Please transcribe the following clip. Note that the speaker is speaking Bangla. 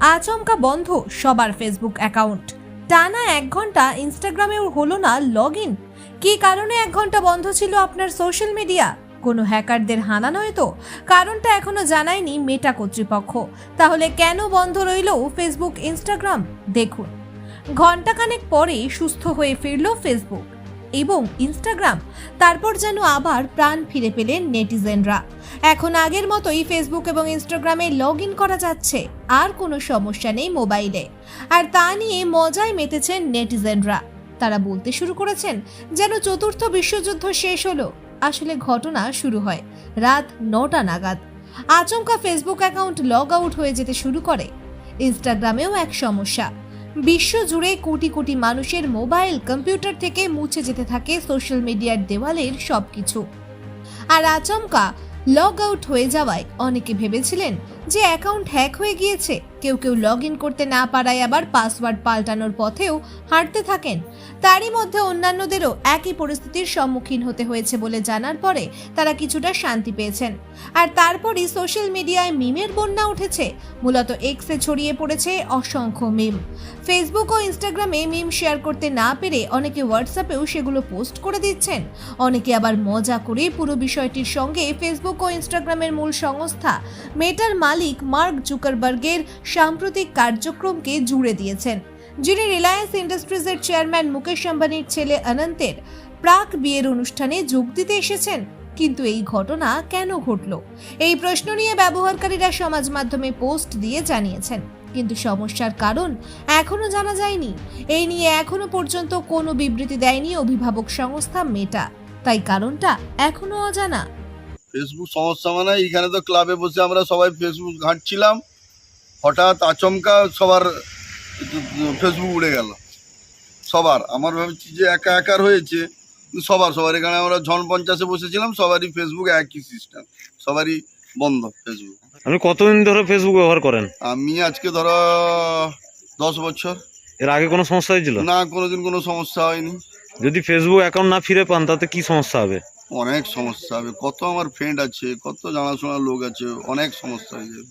আচমকা বন্ধ সবার ফেসবুক অ্যাকাউন্ট টানা এক ঘণ্টা ইনস্টাগ্রামেও হলো না লগ ইন কি কারণে এক ঘণ্টা বন্ধ ছিল আপনার সোশ্যাল মিডিয়া কোনো হ্যাকারদের হানা নয় তো? কারণটা এখনও জানায়নি মেটা কর্তৃপক্ষ। তাহলে কেন বন্ধ রইল ফেসবুক ইনস্টাগ্রাম দেখুন। ঘণ্টাখানেক পরে সুস্থ হয়ে ফিরল ফেসবুক এবং ইনস্টাগ্রাম তারপর যেন আবার প্রাণ ফিরে পেলেন নেটিজেনরা। এখন আগের মতোই ফেসবুক এবং ইনস্টাগ্রামে লগ ইন করা যাচ্ছে। আর কোনো সমস্যা নেই মোবাইলে। আর তা নিয়ে মজায় মেতেছেন নেটিজেনরা। তারা বলতে শুরু করেছেন, যেন চতুর্থ বিশ্বযুদ্ধ শেষ হলো। আসলে ঘটনা শুরু হয় রাত নটা নাগাদ। আচমকা ফেসবুক অ্যাকাউন্ট লগ আউট হয়ে যেতে শুরু করে। ইনস্টাগ্রামেও এক সমস্যা। বিশ্ব জুড়ে কোটি কোটি মানুষের মোবাইল, কম্পিউটার থেকে মুছে যেতে থাকে সোশ্যাল মিডিয়ার দেওয়ালের সবকিছু। আর আচমকা লগ আউট হয়ে যাওয়ায় অনেকে ভেবেছিলেন যে অ্যাকাউন্ট হ্যাক হয়ে গিয়েছে। কেউ কেউ লগ ইন করতে না পারায় আবার পাসওয়ার্ড পাল্টানোর পথেও হাঁটতে থাকেন। তারই মধ্যে অন্যান্যদেরও একই পরিস্থিতির সম্মুখীন হতে হয়েছে বলে জানার পরে তারা কিছুটা শান্তি পেয়েছেন। আর তারপরই সোশ্যাল মিডিয়ায় মিমের বন্যা উঠেছে। মূলত এক্সে ছড়িয়ে পড়েছে অসংখ্য মিম। ফেসবুক ও ইনস্টাগ্রামে মিম শেয়ার করতে না পেরে অনেকে হোয়াটসঅ্যাপেও সেগুলো পোস্ট করে দিচ্ছেন। অনেকে আবার মজা করে পুরো বিষয়টির সঙ্গে ফেসবুক ও ইনস্টাগ্রামের মূল সংস্থা, মেটার মালিক মার্ক জুকারবার্গের সাম্প্রতিক কার্যক্রমকে জুড়ে দিয়েছেন। যিনি রিলায়েন্স ইন্ডাস্ট্রিজের চেয়ারম্যান মুকেশ আম্বানির ছেলে অনন্তের প্রাক বিয়ের অনুষ্ঠানে যোগ দিতে এসেছেন। কিন্তু এই ঘটনা কেন ঘটল? এই প্রশ্ন নিয়ে ব্যবহারকারীরা সমাজ মাধ্যমে পোস্ট দিয়ে জানিয়েছেন। কিন্তু সমস্যার কারণ এখনও জানা যায়নি। এই নিয়ে এখনও পর্যন্ত কোনো বিবৃতি দেয়নি অভিভাবক সংস্থা মেটা। তাই কারণটা এখনও অজানা। ফেসবুক সমস্যা মানে এইখানে তো ক্লাবে বসে আমরা সবাই ফেসবুক ঘাঁটছিলাম। হঠাৎ আচমকা সবার ফেসবুক উড়ে গেল। সবার। আমার ভাবছি যে একা একার হয়েছে সবার সবার। এখানে আমরা ঝন পঞ্চাশে বসেছিলাম সবারই ফেসবুক একই সিস্টেম সবারই বন্ধ ফেসবুক আপনি কতদিন ধরে ফেসবুক ব্যবহার করেন? আমি আজকে ধরো দশ বছর। এর আগে কোনো সমস্যা হয়েছিল? না কোনোদিন কোনো সমস্যা হয়নি। যদি ফেসবুক অ্যাকাউন্ট না ফিরে পান তাতে কি সমস্যা হবে? অনেক সমস্যা হবে। কত আমার ফ্রেন্ড আছে কত জানাশোনা লোক আছে অনেক সমস্যা হয়ে যাবে।